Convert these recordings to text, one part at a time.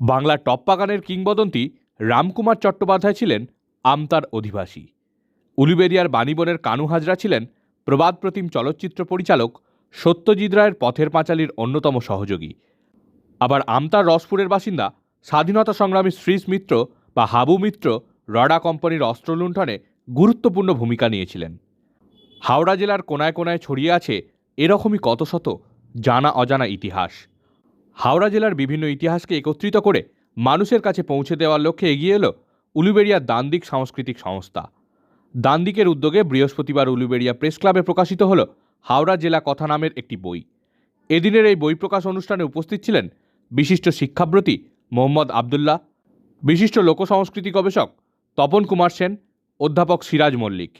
বাংলার টপ্পাগানের কিংবদন্তি রামকুমার চট্টোপাধ্যায় ছিলেন আমতার অধিবাসী। উলুবেরিয়ার বাণীবনের কানু হাজরা ছিলেন প্রবাদ প্রতিম চলচ্চিত্র পরিচালক সত্যজিৎ রায়ের পথের পাঁচালীর অন্যতম সহযোগী। আবার আমতার রসপুরের বাসিন্দা স্বাধীনতা সংগ্রামী শ্রীশ মিত্র বা হাবু মিত্র রডা কোম্পানির অস্ত্র লুণ্ঠনে গুরুত্বপূর্ণ ভূমিকা নিয়েছিলেন। হাওড়া জেলার কোনায় কোনায় ছড়িয়ে আছে এরকমই কত শত জানা অজানা ইতিহাস। হাওড়া জেলার বিভিন্ন ইতিহাসকে একত্রিত করে মানুষের কাছে পৌঁছে দেওয়ার লক্ষ্যে এগিয়ে এলো উলুবেড়িয়া দান্দিক সাংস্কৃতিক সংস্থা। দান্দিকের উদ্যোগে বৃহস্পতিবার উলুবেড়িয়া প্রেস ক্লাবে প্রকাশিত হল হাওড়া জেলা কথা নামের একটি বই। এদিনের এই বই প্রকাশ অনুষ্ঠানে উপস্থিত ছিলেন বিশিষ্ট শিক্ষাব্রতী মোহাম্মদ আবদুল্লাহ, বিশিষ্ট লোকসংস্কৃতি গবেষক তপন কুমার সেন, অধ্যাপক সিরাজ মল্লিক।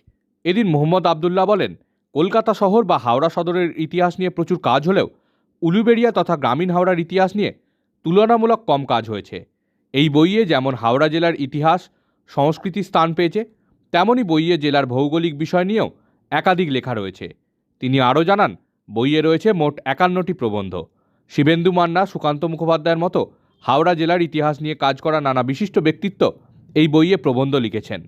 এদিন মোহাম্মদ আবদুল্লাহ বলেন, কলকাতা শহর বা হাওড়া সদরের ইতিহাস নিয়ে প্রচুর কাজ হলেও উলুবেড়িয়া তথা গ্রামীণ হাওড়ার ইতিহাস নিয়ে তুলনামূলক কম কাজ হয়েছে। এই বইয়ে যেমন হাওড়া জেলার ইতিহাস সংস্কৃতি স্থান পেয়েছে, তেমনই বইয়ে জেলার ভৌগোলিক বিষয় নিয়েও একাধিক লেখা রয়েছে। তিনি আরও জানান, বইয়ে রয়েছে মোট একান্নটি প্রবন্ধ। শিবেন্দু মান্না, সুকান্ত মুখোপাধ্যায়ের মতো হাওড়া জেলার ইতিহাস নিয়ে কাজ করা নানা বিশিষ্ট ব্যক্তিত্ব এই বইয়ে প্রবন্ধ লিখেছেন।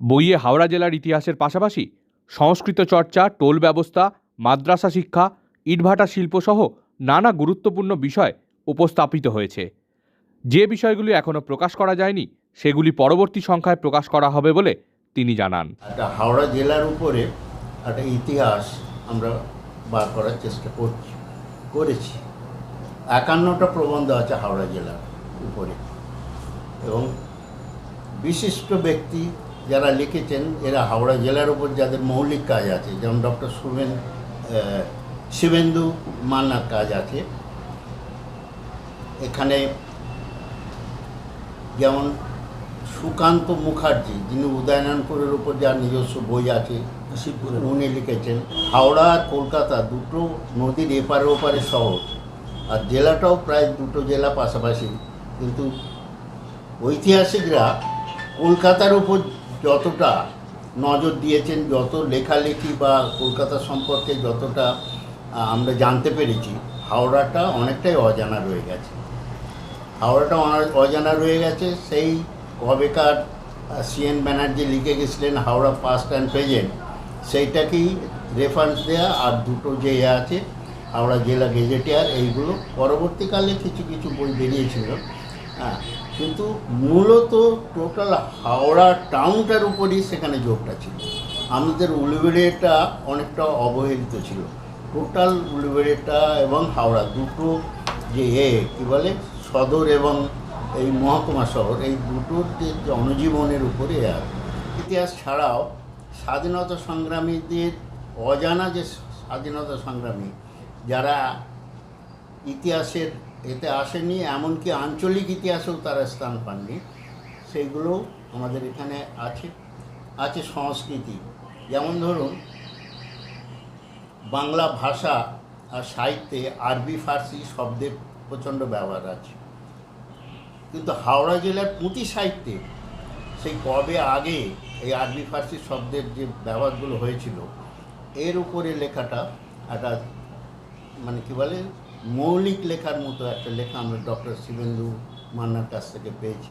বইয়ে হাওড়া জেলার ইতিহাসের পাশাপাশি সংস্কৃত চর্চা, টোল ব্যবস্থা, মাদ্রাসা শিক্ষা ইটভাটা শিল্পসহ নানা গুরুত্বপূর্ণ বিষয় উপস্থাপিত হয়েছে। যে বিষয়গুলি এখনও প্রকাশ করা যায়নি সেগুলি পরবর্তী সংখ্যায় প্রকাশ করা হবে বলে তিনি জানান। একটা হাওড়া জেলার উপরে একটা ইতিহাস আমরা বার করার চেষ্টা করছি করেছি। একান্নটা প্রবন্ধ আছে হাওড়া জেলার উপরে। এবং বিশিষ্ট ব্যক্তি যারা লিখেছেন এরা হাওড়া জেলার উপর যাদের মৌলিক কাজ আছে যেমন ডক্টর আহ, শিবেন্দু মান্নার কাজ আছে। এখানে যেমন সুকান্ত মুখার্জি যিনি উদয়নারায়ণপুরের উপর যার নিজস্ব বই আছে উনি লিখেছেন হাওড়া আর কলকাতা দুটো নদীর এপারে ওপারে শহর আর জেলাটাও প্রায় দুটো জেলা পাশাপাশি কিন্তু ঐতিহাসিকরা কলকাতার উপর যতটা নজর দিয়েছেন যত লেখালেখি বা কলকাতা সম্পর্কে যতটা আমরা জানতে পেরেছি, হাওড়াটা অনেকটাই অজানা রয়ে গেছে। হাওড়াটা অজানা রয়ে গেছে, সেই কবেকার সিএন ব্যানার্জি লিখে গেছিলেন হাওড়া পাস্ট অ্যান্ড প্রেজেন্ট সেইটাকেই রেফারেন্স দেওয়া আর দুটো যে ইয়ে আছে, হাওড়া জেলা গেজেটিয়ার এইগুলো পরবর্তীকালে কিছু কিছু বই বেরিয়েছিল। হ্যাঁ কিন্তু মূলত টোটাল হাওড়া টাউনটার উপরই সেখানে জোরটা ছিল। আমাদের উলুবেড়িয়াটা অনেকটা অবহেলিত ছিল। টোটাল উলুবেড়িয়াটা এবং হাওড়া দুটো যে এ, কী বলে, সদর এবং এই মহকুমা শহর, এই দুটোর যে জনজীবনের উপরে আর ইতিহাস ছাড়াও স্বাধীনতা সংগ্রামীদের অজানা যে স্বাধীনতা সংগ্রামী, যারা ইতিহাসের এতে আসেনি, এমনকি আঞ্চলিক ইতিহাসেও তারা স্থান পাননি, সেইগুলো আমাদের এখানে আছে। আছে সংস্কৃতি। যেমন ধরুন বাংলা ভাষা আর সাহিত্যে আরবি, ফার্সি শব্দের প্রচণ্ড ব্যবহার আছে। কিন্তু হাওড়া জেলার পুঁথি সাহিত্যে সেই কবে আগে এই আরবি, ফার্সি শব্দের যে ব্যবহারগুলো হয়েছিল, এর উপরে লেখাটা একটা মানে কি বলে, মৌলিক লেখার মতো একটা লেখা আমরা ডক্টর শিবেন্দু মান্নার কাছ থেকে পেয়েছি।